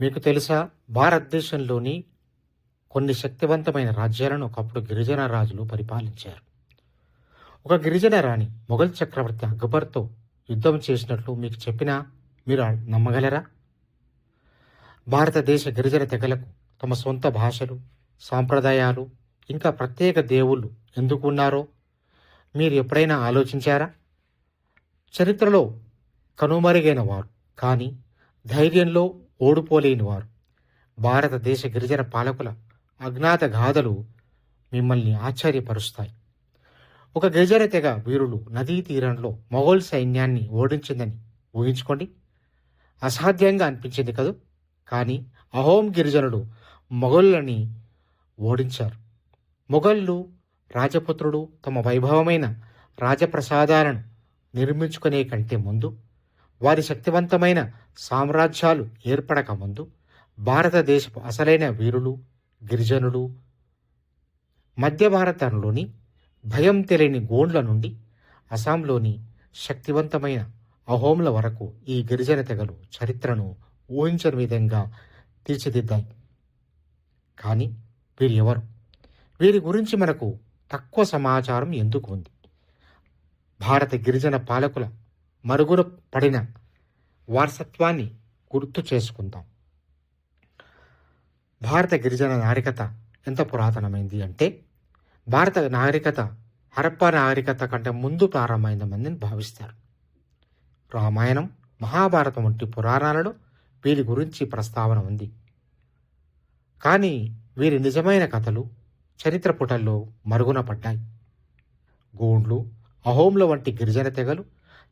మీకు తెలుసా? భారతదేశంలోని కొన్ని శక్తివంతమైన రాజ్యాలను ఒకప్పుడు గిరిజన రాజులు పరిపాలించారు. ఒక గిరిజన రాణి మొఘల్ చక్రవర్తి అక్బర్తో యుద్ధం చేసినట్లు మీకు చెప్పినా మీరు నమ్మగలరా? భారతదేశ గిరిజన తెగలకు తమ సొంత భాషలు సాంప్రదాయాలు ఇంకా ప్రత్యేక దేవుళ్ళు ఎందుకు ఉన్నారో మీరు ఎప్పుడైనా ఆలోచించారా? చరిత్రలో కనుమరుగైన వారు కానీ ధైర్యంలో ఓడిపోలేని వారు భారతదేశ గిరిజన పాలకుల అజ్ఞాత గాథలు మిమ్మల్ని ఆశ్చర్యపరుస్తాయి. ఒక గిరిజన తెగ వీరులు నదీ తీరంలో మొఘల్ సైన్యాన్ని ఓడించిందని ఊహించుకోండి. అసాధ్యంగా అనిపించింది కదూ? కానీ అహోం గిరిజనుడు మొఘళ్ళని ఓడించారు. మొఘళ్ళు రాజపుత్రుడు తమ వైభవమైన రాజప్రసాదాలను నిర్మించుకునే కంటే ముందు వారి శక్తివంతమైన సామ్రాజ్యాలు ఏర్పడక ముందు భారతదేశపు అసలైన వీరులు గిరిజనులు మధ్య భారతంలోని భయం తెలియని గోండ్ల నుండి అస్సాంలోని శక్తివంతమైన అహోంల వరకు ఈ గిరిజన తెగలు చరిత్రను ఊహించని విధంగా తీర్చిదిద్దాయి. కానీ వీరు ఎవరు? వీరి గురించి మనకు తక్కువ సమాచారం ఎందుకు ఉంది? భారత గిరిజన పాలకుల మరుగున పడిన వారసత్వాన్ని గుర్తు చేసుకుందాం. భారత గిరిజన నాగరికత ఎంత పురాతనమైంది అంటే భారత నాగరికత హరప్ప నాగరికత కంటే ముందు ప్రారంభమైందని భావిస్తారు. రామాయణం మహాభారతం వంటి పురాణాలలో వీరి గురించి ప్రస్తావన ఉంది. కానీ వీరి నిజమైన కథలు చరిత్ర పుటల్లో మరుగున పడ్డాయి. గోండ్లు అహోంల వంటి గిరిజన తెగలు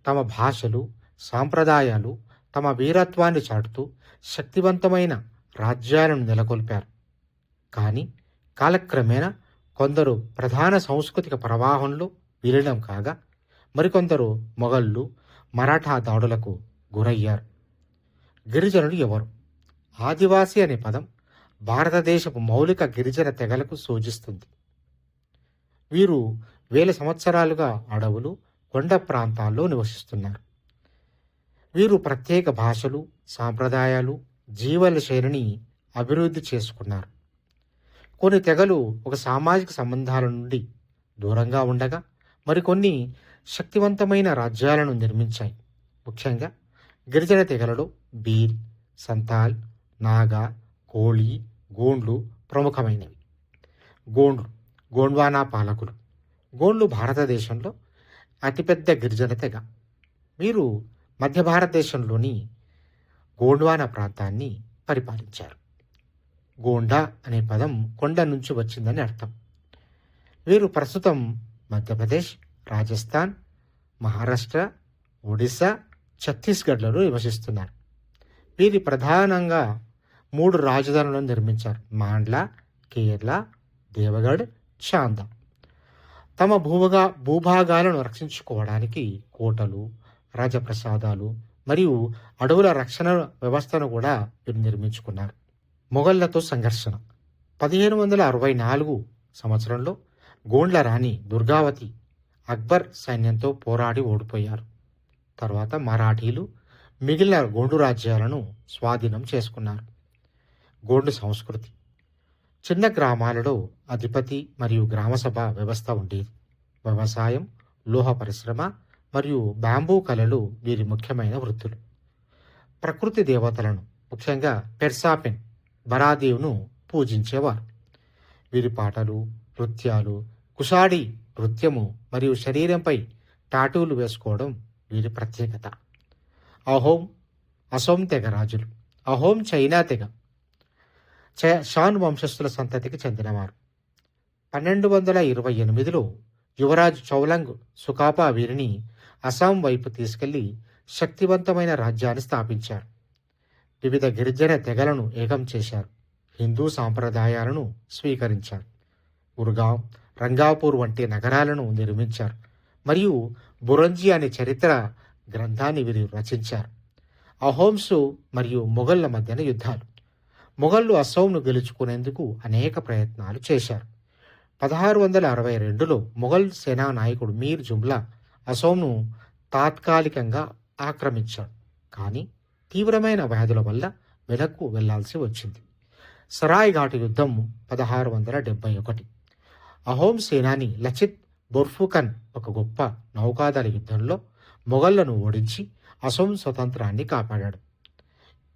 తమ భాషలు సాంప్రదాయాలు తమ వీరత్వాన్ని చాటుతూ శక్తివంతమైన రాజ్యాలను నెలకొల్పారు. కానీ కాలక్రమేణా కొందరు ప్రధాన సాంస్కృతిక ప్రవాహంలో విలీనం కాగా మరికొందరు మొఘళ్ళు మరాఠా దాడులకు గురయ్యారు. గిరిజనులు ఎవరు? ఆదివాసి అనే పదం భారతదేశపు మౌలిక గిరిజన తెగలకు సూచిస్తుంది. వీరు వేల సంవత్సరాలుగా అడవులు కొండ ప్రాంతాల్లో నివసిస్తున్నారు. వీరు ప్రత్యేక భాషలు సాంప్రదాయాలు జీవన శైలిని అభివృద్ధి చేసుకున్నారు. కొన్ని తెగలు ఒక సామాజిక సంబంధాల నుండి దూరంగా ఉండగా మరికొన్ని శక్తివంతమైన రాజ్యాలను నిర్మించాయి. ముఖ్యంగా గిరిజన తెగలలో బీర్ సంతాల్ నాగా కోళి గోండ్లు ప్రముఖమైనవి. గోండ్లు గోండ్వానా పాలకులు. గోండ్లు భారతదేశంలో అతిపెద్ద గిరిజన తెగ. వీరు మధ్య భారతదేశంలోని గోండ్వానా ప్రాంతాన్ని పరిపాలించారు. గోండా అనే పదం కొండ నుంచి వచ్చిందని అర్థం. వీరు ప్రస్తుతం మధ్యప్రదేశ్ రాజస్థాన్ మహారాష్ట్ర ఒడిశా ఛత్తీస్గఢ్లలో నివసిస్తున్నారు. వీరి ప్రధానంగా మూడు రాజధానులను నిర్మించారు. మాండ్లా కేరళ దేవగఢ్ చాందా. తమ భూభగా భూభాగాలను రక్షించుకోవడానికి కోటలు రాజప్రసాదాలు మరియు అడవుల రక్షణ వ్యవస్థను కూడా వీరు నిర్మించుకున్నారు. మొఘళ్ళతో సంఘర్షణ. పదిహేను వందల అరవై నాలుగు సంవత్సరంలో గోండ్ల రాణి దుర్గావతి అక్బర్ సైన్యంతో పోరాడి ఓడిపోయారు. తర్వాత మరాఠీలు మిగిలిన గోండు రాజ్యాలను స్వాధీనం చేసుకున్నారు. గోండు సంస్కృతి. చిన్న గ్రామాలలో అధిపతి మరియు గ్రామసభ వ్యవస్థ ఉండేది. వ్యవసాయం లోహ పరిశ్రమ మరియు బ్యాంబూ కళలు వీరి ముఖ్యమైన వృత్తులు. ప్రకృతి దేవతలను ముఖ్యంగా పెర్సాపెన్ బరాదేవ్ను పూజించేవారు. వీరి పాటలు నృత్యాలు కుషాడి నృత్యము మరియు శరీరంపై టాటూలు వేసుకోవడం వీరి ప్రత్యేకత. అహోం అసోం తెగ రాజులు. అహోం చైనా తెగ. షాన్ వంశస్థుల సంతతికి చెందినవారు. పన్నెండు వందల ఇరవై ఎనిమిదిలో యువరాజు చౌలంగ్ సుకాపా వీరిని అస్సాం వైపు తీసుకెళ్ళి శక్తివంతమైన రాజ్యాన్ని స్థాపించారు. వివిధ గిరిజన తెగలను ఏకం చేశారు. హిందూ సాంప్రదాయాలను స్వీకరించారు. గురుగాం రంగాపూర్ వంటి నగరాలను నిర్మించారు మరియు బురంజీ అనే చరిత్ర గ్రంథాన్ని వీరు రచించారు. అహోమ్సు మరియు మొఘళ్ళ మధ్యన యుద్ధాలు. మొఘళ్ళు అస్సోంను గెలుచుకునేందుకు అనేక ప్రయత్నాలు చేశారు. పదహారు వందల అరవై రెండులో మొఘల్ సేనా నాయకుడు మీర్ జుమ్లా అసోంను తాత్కాలికంగా ఆక్రమించాడు. కానీ తీవ్రమైన వ్యాధుల వల్ల వెనక్కు వెళ్ళాల్సి వచ్చింది. సరాయ్ ఘాటు యుద్ధం పదహారు వందల డెబ్బై ఒకటి. అహోం సేనాని లచిత్ బొర్ఫుకన్ ఒక గొప్ప నౌకాదళ యుద్ధంలో మొఘళ్ళను ఓడించి అసోం స్వతంత్రాన్ని కాపాడాడు.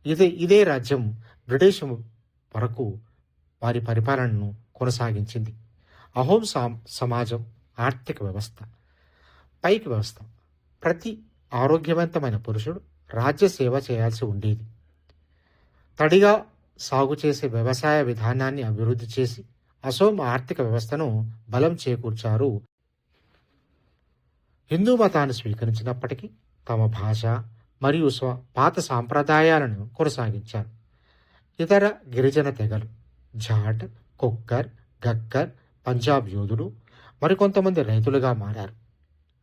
ఇదే ఇదే రాజ్యం బ్రిటిష్ వరకు వారి పరిపాలనను కొనసాగించింది. అహోం సమాజం ఆర్థిక వ్యవస్థ పైకి వ్యవస్థ. ప్రతి ఆరోగ్యవంతమైన పురుషుడు రాజ్య సేవ చేయాల్సి ఉండేది. తడిగా సాగు చేసే వ్యవసాయ విధానాన్ని అభివృద్ధి చేసి అసోం ఆర్థిక వ్యవస్థను బలం చేకూర్చారు. హిందూ మతాన్ని స్వీకరించినప్పటికీ తమ భాష మరియు స్వ పాత సాంప్రదాయాలను కొనసాగించారు. ఇతర గిరిజన తెగలు జాట్ కుక్కర్ గక్కర్ పంజాబ్ యోధులు మరికొంతమంది రైతులుగా మారారు.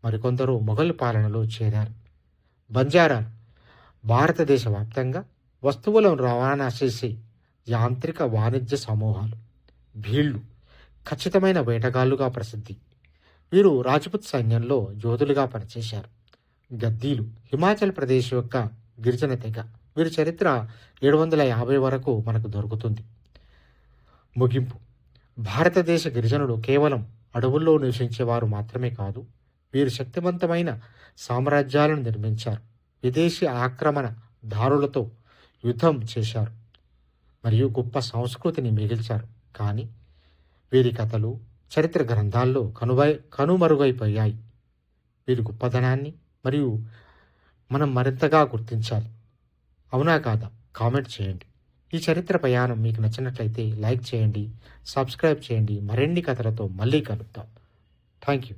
మరికొందరు మొఘల్ పాలనలో చేరారు. బంజారా భారతదేశ వ్యాప్తంగా వస్తువులను రవాణా చేసే యాంత్రిక వాణిజ్య సమూహాలు భీళ్ళు ఖచ్చితమైన వేటగాళ్ళుగా ప్రసిద్ధి. వీరు రాజపుత్ సైన్యంలో యోధులుగా పనిచేశారు. గద్దీలు హిమాచల్ ప్రదేశ్ యొక్క గిరిజన తెగ. వీరి చరిత్ర ఏడు వందల యాభై వరకు మనకు దొరుకుతుంది. ముగింపు. భారతదేశ గిరిజనులు కేవలం అడవుల్లో నివసించేవారు మాత్రమే కాదు వీరు శక్తివంతమైన సామ్రాజ్యాలను నిర్మించారు. విదేశీ ఆక్రమణ దారులతో యుద్ధం చేశారు మరియు గొప్ప సంస్కృతిని మిగిల్చారు. కానీ వీరి కథలు చరిత్ర గ్రంథాల్లో కనువై కనుమరుగైపోయాయి. వీరి గొప్పదనాన్ని మరియు మనం మరింతగా గుర్తించాలి. అవునా కాదా? కామెంట్ చేయండి. ఈ చరిత్ర ప్రయాణం మీకు నచ్చినట్లయితే లైక్ చేయండి సబ్స్క్రైబ్ చేయండి. మరిన్ని కథలతో మళ్ళీ కలుద్దాం. Thank you